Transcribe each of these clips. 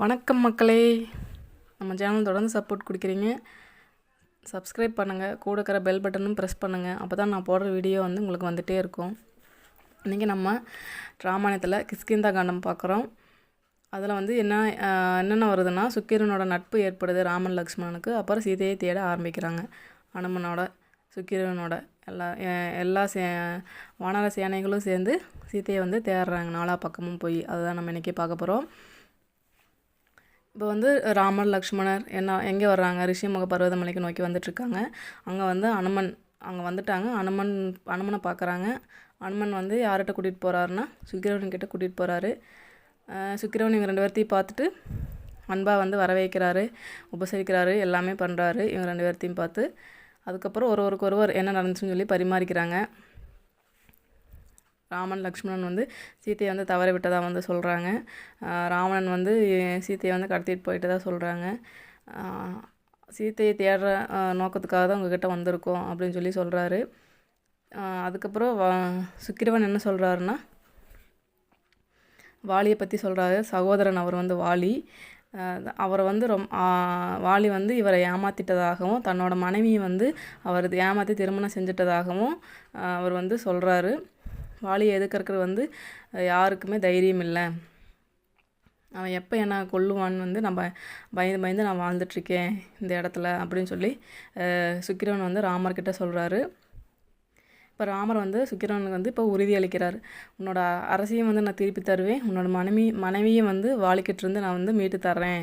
வணக்கம் மக்களே. நம்ம சேனல் தொடர்ந்து சப்போர்ட் கொடுக்குறீங்க. சப்ஸ்கிரைப் பண்ணுங்கள் கூட இருக்கிற பெல் பட்டனும் ப்ரெஸ் பண்ணுங்கள் அப்போ தான் நான் போடுற வீடியோ வந்து உங்களுக்கு வந்துகிட்டே இருக்கும். இன்றைக்கி நம்ம ராமாயணத்தில் கிஸ்கிந்தா காண்டம் பார்க்குறோம். அதில் வந்து என்ன என்னென்ன வருதுன்னா சுக்கிரனோட நட்பு ஏற்படுது ராமன் லக்ஷ்மணனுக்கு. அப்புறம் சீதையை தேட ஆரம்பிக்கிறாங்க. அனுமனோட சுக்கிரனோட எல்லா எல்லா சே வானர சேனைகளும் சேர்ந்து சீதையை வந்து தேடுறாங்க. நாலா பக்கமும் போய். அதுதான் நம்ம இன்றைக்கி பார்க்க போகிறோம் இப்போ வந்து ராமர் லக்ஷ்மணர் என்ன எங்கே வர்றாங்க? ரிஷிமுக பர்வதமலைக்கு நோக்கி வந்துட்டுருக்காங்க. அங்கே வந்து அனுமன் அங்கே வந்துட்டாங்க. அனுமன் அனுமனை பார்க்குறாங்க. அனுமன் வந்து யார்கிட்ட கூட்டிகிட்டு போகிறாருன்னா சுக்கிரவன் கிட்ட கூட்டிகிட்டு போகிறாரு சுக்கிரவன் இவங்க ரெண்டு பேர்த்தையும் பார்த்துட்டு அன்பாக வந்து வரவேற்கிறாரு உபசரிக்கிறாரு எல்லாமே பண்ணுறாரு இவங்க ரெண்டு பேர்த்தையும் பார்த்து. அதுக்கப்புறம் ஒருவருக்கு ஒருவர் என்ன நடந்துச்சுன்னு சொல்லி பரிமாறிக்கிறாங்க. ராமன் லக்ஷ்மணன் வந்து சீத்தையை வந்து தவற விட்டதாக வந்து சொல்கிறாங்க ராவணன் வந்து சீத்தையை வந்து கடத்திட்டு போயிட்டதாக சொல்கிறாங்க சீத்தையை தேடுற நோக்கத்துக்காக தான் உங்ககிட்ட வந்திருக்கோம் அப்படின்னு சொல்லி சொல்கிறாரு அதுக்கப்புறம் சுக்கிரவன் என்ன சொல்கிறாருன்னா வாலியை பற்றி சொல்கிறாரு சகோதரன் அவர் வந்து வாலி. அவரை வந்து ரொம் வாலி வந்து இவரை ஏமாத்திட்டதாகவும் தன்னோட மனைவியை வந்து அவர் ஏமாற்றி திருமணம் செஞ்சிட்டதாகவும் அவர் வந்து சொல்கிறாரு வாலியை எதுக்கறது வந்து யாருக்குமே தைரியம் இல்லை. அவன் எப்போ என்ன கொல்லுவான்னு வந்து நம்ம பயந்து பயந்து நான் வாழ்ந்துட்டுருக்கேன் இந்த இடத்துல அப்படின்னு சொல்லி சுக்கிரவன் வந்து ராமர்கிட்ட சொல்கிறாரு இப்போ ராமர் வந்து சுக்கிரவனுக்கு வந்து இப்போ உறுதி அளிக்கிறார். உன்னோட அரசியும் வந்து நான் திருப்பி தருவேன். உன்னோட மனைவி மனைவியும் வந்து வாழிக்கிட்டிருந்து நான் வந்து மீட்டு தர்றேன்.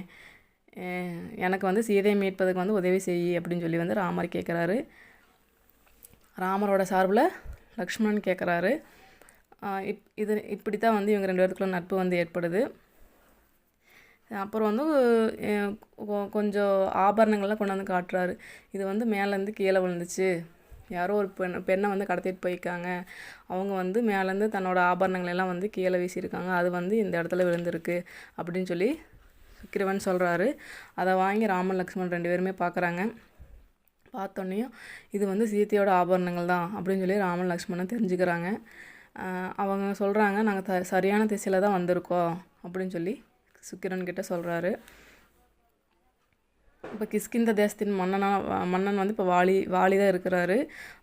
எனக்கு வந்து சீதையை மீட்பதுக்கு வந்து உதவி செய் அப்படின்னு சொல்லி வந்து ராமர் கேட்குறாரு ராமரோட சார்பில் லக்ஷ்மணன் கேட்குறாரு இப் இது இப்படி தான் வந்து இவங்க ரெண்டு பேருக்குள்ள நட்பு வந்து ஏற்படுது. அப்புறம் வந்து கொஞ்சம் ஆபரணங்கள்லாம் கொண்டு வந்து காட்டுறாரு. இது வந்து மேலேருந்து கீழே விழுந்துச்சு. யாரோ ஒரு பெண் பெண்ணை வந்து கடத்திட்டு போயிருக்காங்க. அவங்க வந்து மேலேருந்து தன்னோட ஆபரணங்கள் எல்லாம் வந்து கீழே வீசியிருக்காங்க. அது வந்து இந்த இடத்துல விழுந்திருக்கு அப்படின்னு சொல்லி சுக்கிரவன் சொல்கிறாரு அதை வாங்கி ராமன் லக்ஷ்மண் ரெண்டு பேருமே பார்க்குறாங்க பார்த்தோன்னையும் இது வந்து சீதையோட ஆபரணங்கள் தான் அப்படின்னு சொல்லி ராமன் லக்ஷ்மணன் தெரிஞ்சுக்கிறாங்க. அவங்க சொல்கிறாங்க நாங்கள் த சரியான திசையில் தான் வந்திருக்கோம் அப்படின்னு சொல்லி சுக்கிரன் கிட்ட சொல்கிறாரு இப்போ கிஷ்கிந்த தேசத்தின் மன்னனா மன்னன் வந்து இப்போ வாலி வாலி தான் இருக்கிறாரு.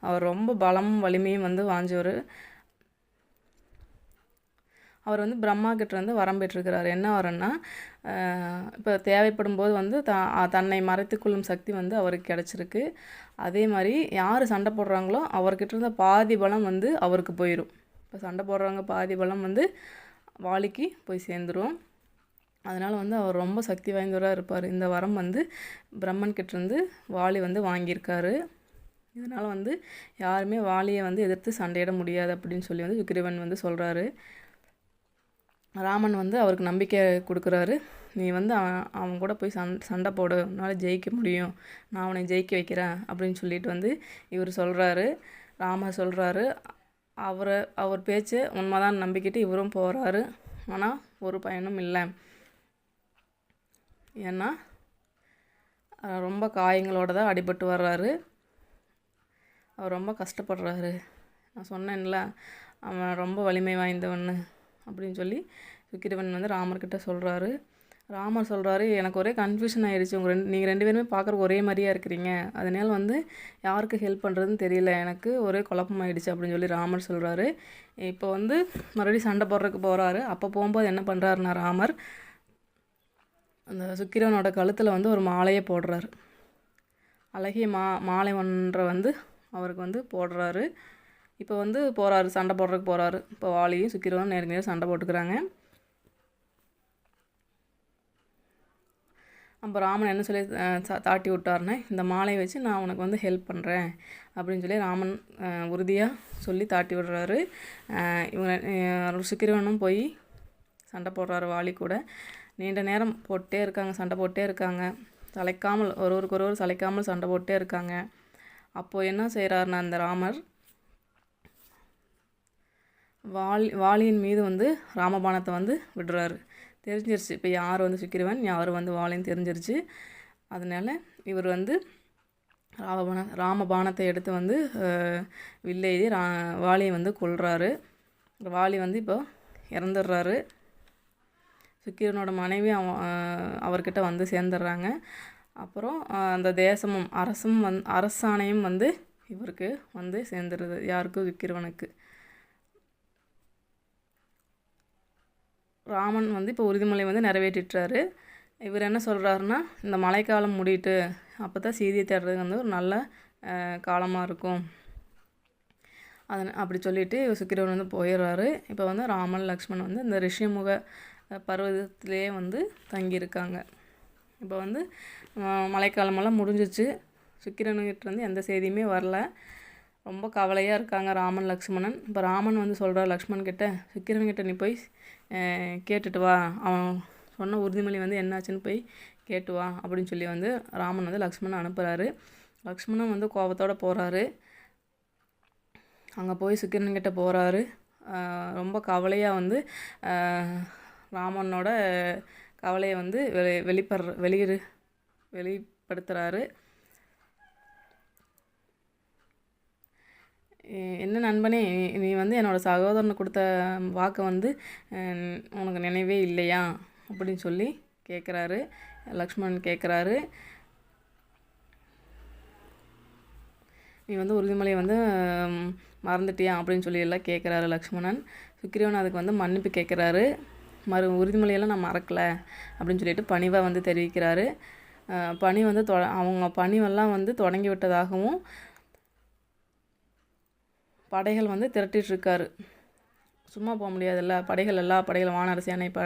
அவர் ரொம்ப பலமும் வலிமையும் வந்து வாஞ்சவர். அவர் வந்து பிரம்மா கிட்ட இருந்து வரம் பெற்றிருக்கிறார். என்ன வரம்னா இப்போ தேவைப்படும் போது வந்து த தன்னை மறைத்துக்கொள்ளும் சக்தி வந்து அவருக்கு கிடச்சிருக்கு. அதே மாதிரி யார் சண்டை போடுறாங்களோ அவர்கிட்ட இருந்த பாதி பலம் வந்து அவருக்கு போயிடும் இப்போ சண்டை போடுறவங்க பாதி பலம் வந்து வாலிக்கு போய் சேர்ந்துரும். அதனால் வந்து அவர் ரொம்ப சக்தி வாய்ந்தவராக இருப்பார். இந்த வரம் வந்து பிரம்மன் கிட்டேருந்து வாலி வந்து வாங்கியிருக்காரு. இதனால் வந்து யாருமே வாலியை வந்து எதிர்த்து சண்டையிட முடியாது அப்படின்னு சொல்லி வந்து சுக்ரீவன் வந்து சொல்கிறாரு ராமன் வந்து அவருக்கு நம்பிக்கை கொடுக்குறாரு. நீ வந்து அவன் அவன் கூட போய் சண் சண்டை போடு. உன்னால் ஜெயிக்க முடியும். நான் அவனை ஜெயிக்க வைக்கிறேன் அப்படின்னு சொல்லிட்டு வந்து இவர் சொல்கிறாரு ராமர் சொல்கிறாரு அவரை அவர் பேச்சு உண்மைதான் நம்பிக்கிட்டு இவரும் போகிறாரு ஆனால் ஒரு பயனும் இல்லை. ஏன்னா ரொம்ப காயங்களோட தான் அடிபட்டு வர்றாரு. அவர் ரொம்ப கஷ்டப்படுறாரு. நான் சொன்னேன்ல அவன் ரொம்ப வலிமை வாய்ந்தவன் அப்படின்னு சொல்லி சுக்கிரவன் வந்து ராமர்கிட்ட சொல்கிறாரு ராமர் சொல்கிறாரு எனக்கு ஒரே கன்ஃபியூஷன் ஆயிடுச்சு. உங்கள் ரெண்டு நீங்கள் ரெண்டு பேருமே பார்க்குறக்கு ஒரே மாதிரியா இருக்கிறீங்க. அதனால் வந்து யாருக்கு ஹெல்ப் பண்ணுறதுன்னு தெரியல. எனக்கு ஒரே குழப்பம் ஆயிடுச்சு அப்படின்னு சொல்லி ராமர் சொல்கிறாரு இப்போ வந்து மறுபடியும் சண்டை போடுறதுக்கு போகிறாரு அப்போ போகும்போது என்ன பண்ணுறாருன்னா ராமர் அந்த சுக்கிரவனோட கழுத்தில் வந்து ஒரு மாலையை போடுறாரு. அழகிய மா மாலை ஒன்றை வந்து அவருக்கு வந்து போடுறாரு. இப்போ வந்து போகிறாரு சண்டை போடுறதுக்கு போகிறாரு இப்போ வாலியும் சுக்கிரவனும் நேருக்கு நேரம் சண்டை போட்டுக்கிறாங்க. அப்போ ராமன் என்ன சொல்லி தாட்டி விட்டாருன்னா இந்த மாலையை வச்சு நான் உனக்கு வந்து ஹெல்ப் பண்ணுறேன் அப்படின்னு சொல்லி ராமன் உறுதியாக சொல்லி தாட்டி விடுறாரு. இவங்க சுக்கிரவனும் போய் சண்டை போடுறாரு வாலி கூட. நீண்ட நேரம் போட்டே இருக்காங்க சண்டை போட்டே இருக்காங்க. சளைக்காமல் ஒருவருக்கு ஒருவர் சளைக்காமல் சண்டை போட்டே இருக்காங்க. அப்போது என்ன செய்கிறாருன்னா அந்த ராமர் வாலி வாலியின் மீது வந்து ராமபாணத்தை வந்து விடுறாரு. தெரிஞ்சிருச்சு. இப்போ யார் வந்து சுக்கிரவன்? யார் வந்து வாழையும் தெரிஞ்சிருச்சு. அதனால் இவர் வந்து ராமபான ராமபாணத்தை எடுத்து வந்து அஹ், ரா வாலியை வந்து கொள்கிறாரு வாலி வந்து இப்போ இறந்துடுறாரு சுக்கிரனோட மனைவி அவ அவர்கிட்ட வந்து சேர்ந்துடுறாங்க அப்புறம் அந்த தேசமும் அரசும் வந் அரசாணையும் வந்து இவருக்கு வந்து சேர்ந்துருது. யாருக்கும் விக்கிரவனுக்கு ராமன் வந்து இப்போ உறுதிமொழி வந்து நிறைவேற்றிட்டுறாரு இவர் என்ன சொல்கிறாருன்னா இந்த மழைக்காலம் முடிட்டு அப்போ தான் சீதையை தேடுறதுக்கு வந்து ஒரு நல்ல காலமாக இருக்கும். அது அப்படி சொல்லிவிட்டு சுக்கிரவன் வந்து போயிடுறாரு. இப்போ வந்து ராமன் லக்ஷ்மண் வந்து இந்த ரிஷிமுக பருவத்திலே வந்து தங்கியிருக்காங்க. இப்போ வந்து மழைக்காலமெல்லாம் முடிஞ்சிச்சு. சுக்கிரனுக்கிட்ட வந்து எந்த செய்தியுமே வரல. ரொம்ப கவலையாக இருக்காங்க ராமன் லக்ஷ்மணன். இப்போ ராமன் வந்து சொல்கிறார் லக்ஷ்மண் கிட்ட சுக்கிரன்கிட்ட நீ போய் கேட்டுட்டு வா. அவன் சொன்ன உறுதிமொழி வந்து என்னாச்சுன்னு போய் கேட்டு வா அப்படின்னு சொல்லி வந்து ராமன் வந்து லக்ஷ்மணன் அனுப்புகிறாரு லக்ஷ்மணன் வந்து கோபத்தோடு போகிறாரு அங்கே போய் சுக்கிரன்கிட்ட போகிறாரு ரொம்ப கவலையாக வந்து ராமனோட கவலையை வந்து வெளி வெளிப்படுற வெளியிரு வெளிப்படுத்துகிறாரு என்ன நண்பனே நீ வந்து என்னோடய சகோதரனை கொடுத்த வாக்கை வந்து உனக்கு நினைவே இல்லையா? அப்படின்னு சொல்லி கேட்குறாரு லக்ஷ்மணன் கேட்குறாரு நீ வந்து உறுதிமொழியை வந்து மறந்துட்டியா? அப்படின்னு சொல்லி எல்லாம் கேட்குறாரு லக்ஷ்மணன். சுக்கிரவன் அதுக்கு வந்து மன்னிப்பு கேட்குறாரு மறு உறுதிமொழியெல்லாம் நான் மறக்கலை அப்படின்னு சொல்லிட்டு பணிவாக வந்து தெரிவிக்கிறாரு. பணி வந்து தொ அவங்க பணிவெல்லாம் வந்து தொடங்கி விட்டதாகவும் படைகள் வந்து திரட்டிகிட்ருக்காரு சும்மா போக முடியாதுல்ல. படைகள் எல்லா படைகளும் வானரசி அணை ப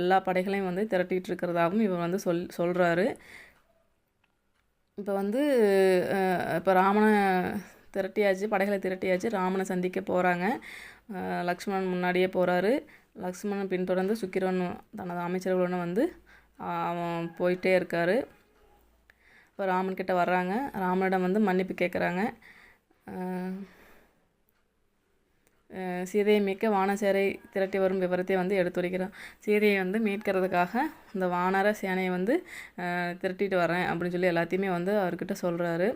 எல்லா படைகளையும் வந்து திரட்டிகிட்டு இருக்கிறதாகவும் இவர் வந்து சொல் சொல்கிறாரு இப்போ வந்து இப்போ ராமனை திரட்டியாச்சு படைகளை திரட்டியாச்சு. ராமனை சந்திக்க போகிறாங்க லக்ஷ்மணன் முன்னாடியே போகிறாரு லக்ஷ்மணன் பின்தொடர்ந்து சுக்கிரன் தனது அமைச்சர்களுடன் வந்து அவன் போயிட்டே இருக்கார். இப்போ ராமன் கிட்டே வர்றாங்க. ராமனிடம் வந்து மன்னிப்பு கேட்குறாங்க சீதையை மீட்க வானசேரை திரட்டி வரும் விவரத்தை வந்து எடுத்துரைக்கிறான் சீதையை வந்து மீட்கிறதுக்காக இந்த வானர சேனையை வந்து திரட்டிட்டு வரேன் அப்படின்னு சொல்லி எல்லாத்தையுமே வந்து அவர்கிட்ட சொல்கிறாரு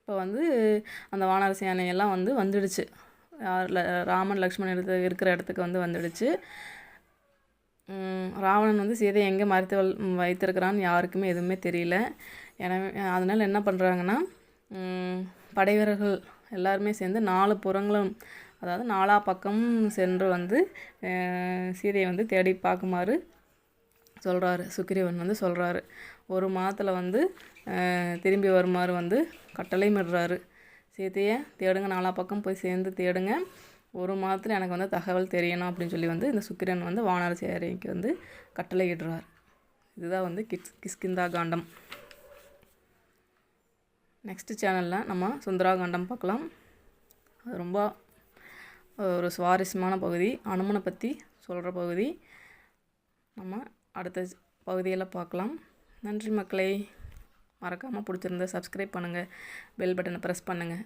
இப்போ வந்து அந்த வானர சேனையெல்லாம் வந்து வந்துடுச்சு. ராமன் லக்ஷ்மணன் எடுத்து இருக்கிற இடத்துக்கு வந்து வந்துடுச்சு. ராவணன் வந்து சீதையை எங்கே மறைத்து வைத்திருக்கிறான்னு யாருக்குமே எதுவுமே தெரியல. எனவே அதனால் என்ன பண்ணுறாங்கன்னா படைவீரர்கள் எல்லாருமே சேர்ந்து நாலு புறங்களும் அதாவது நாலா பக்கம் சென்று வந்து சீதையை வந்து தேடி பார்க்குமாறு சொல்கிறாரு சுக்கிரீவன் வந்து சொல்கிறாரு ஒரு மாதத்தில் வந்து திரும்பி வருமாறு வந்து கட்டளை மிடுறாரு சீதையை தேடுங்க நாலா பக்கம் போய் சேர்ந்து தேடுங்க. ஒரு மாதத்தில் எனக்கு வந்து தகவல் தெரியணும் அப்படின்னு சொல்லி வந்து இந்த சுக்கிரன் வந்து வானரசி சேரைக்கு வந்து கட்டளையிடுறார். இதுதான் வந்து கிஸ் கிஸ்கிந்தா காண்டம். நெக்ஸ்ட் சேனலில் நம்ம சுந்தராகாண்டம் பார்க்கலாம். அது ரொம்ப ஒரு சுவாரஸ்யமான பகுதி அனுமனை பற்றி சொல்கிற பகுதி. நம்ம அடுத்த பகுதியில் பார்க்கலாம். நன்றி மக்களை. மறக்காமல் பிடிச்சிருந்தா சப்ஸ்கிரைப் பண்ணுங்கள் பெல் பட்டனை ப்ரெஸ் பண்ணுங்கள்